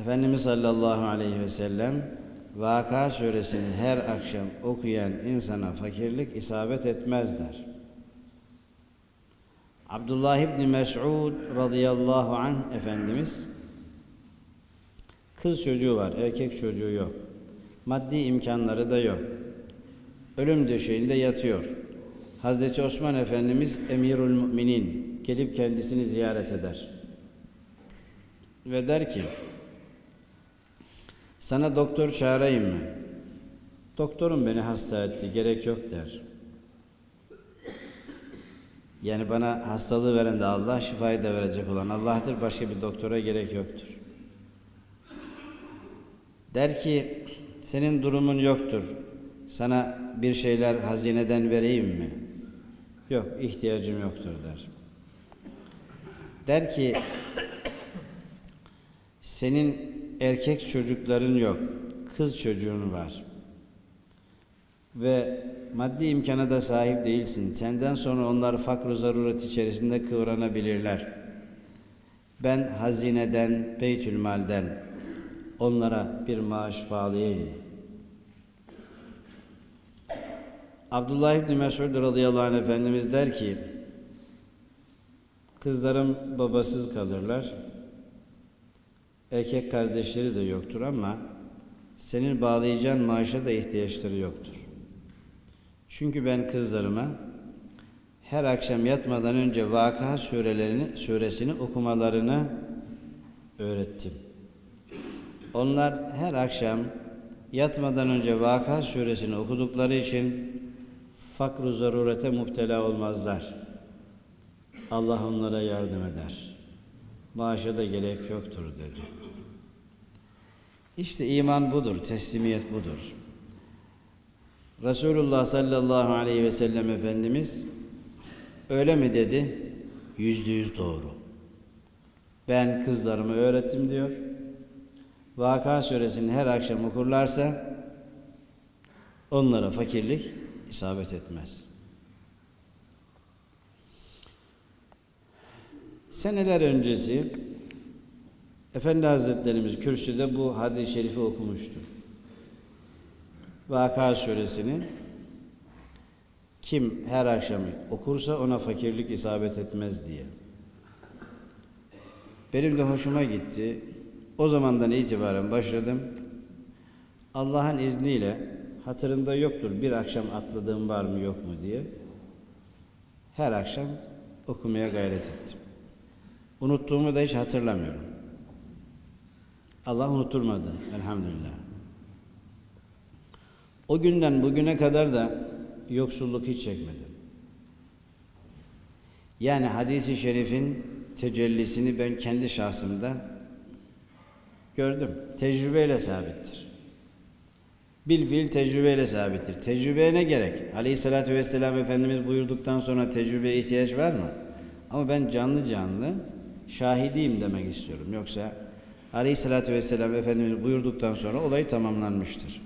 Efendimiz sallallahu aleyhi ve sellem Vaka suresini her akşam okuyan insana fakirlik isabet etmez der. Abdullah İbni Mes'ud radıyallahu anh Efendimiz kız çocuğu var, erkek çocuğu yok. Maddi imkanları da yok. Ölüm döşeğinde yatıyor. Hazreti Osman Efendimiz emirül müminin gelip kendisini ziyaret eder. Ve der ki sana doktor çağırayım mı? Doktorum beni hasta etti, gerek yok der. Yani bana hastalığı veren de Allah, şifayı da verecek olan Allah'tır, başka bir doktora gerek yoktur. Der ki, senin durumun yoktur, sana bir şeyler hazineden vereyim mi? Yok, ihtiyacım yoktur der. Der ki, senin erkek çocukların yok, kız çocuğun var. Ve maddi imkana da sahip değilsin. Senden sonra onlar fakr zaruret içerisinde kıvranabilirler. Ben hazineden, beytülmalden onlara bir maaş bağlayayım. Abdullah İbni Mesud radıyallahu anh Efendimiz der ki, kızlarım babasız kalırlar, erkek kardeşleri de yoktur ama senin bağlayacağın maaşa da ihtiyaçları yoktur. Çünkü ben kızlarıma her akşam yatmadan önce Vaka surelerini, suresini okumalarını öğrettim. Onlar her akşam yatmadan önce Vaka suresini okudukları için fakr-ı zarurete müptela olmazlar. Allah onlara yardım eder. Maaşa da gerek yoktur dedi. İşte iman budur, teslimiyet budur. Resulullah sallallahu aleyhi ve sellem Efendimiz öyle mi dedi? Yüzde yüz doğru. Ben kızlarımı öğrettim diyor. Vaka suresini her akşam okurlarsa onlara fakirlik isabet etmez. Seneler öncesi Efendi Hazretlerimiz kürsüde bu hadis-i şerifi okumuştu. Vaka suresini kim her akşam okursa ona fakirlik isabet etmez diye. Benim de hoşuma gitti. O zamandan itibaren başladım. Allah'ın izniyle hatırımda yoktur bir akşam atladığım var mı yok mu diye. Her akşam okumaya gayret ettim. Unuttuğumu da hiç hatırlamıyorum. Allah unutturmadı elhamdülillah. O günden bugüne kadar da yoksulluk hiç çekmedim. Yani hadisi şerifin tecellisini ben kendi şahsımda gördüm. Tecrübeyle sabittir. Bil tecrübeyle sabittir. Tecrübeye ne gerek? Aleyhissalatü vesselam Efendimiz buyurduktan sonra tecrübeye ihtiyaç var mı? Ama ben canlı canlı şahidiyim demek istiyorum. Yoksa Aleyhissalatü vesselam Efendimiz buyurduktan sonra olay tamamlanmıştır.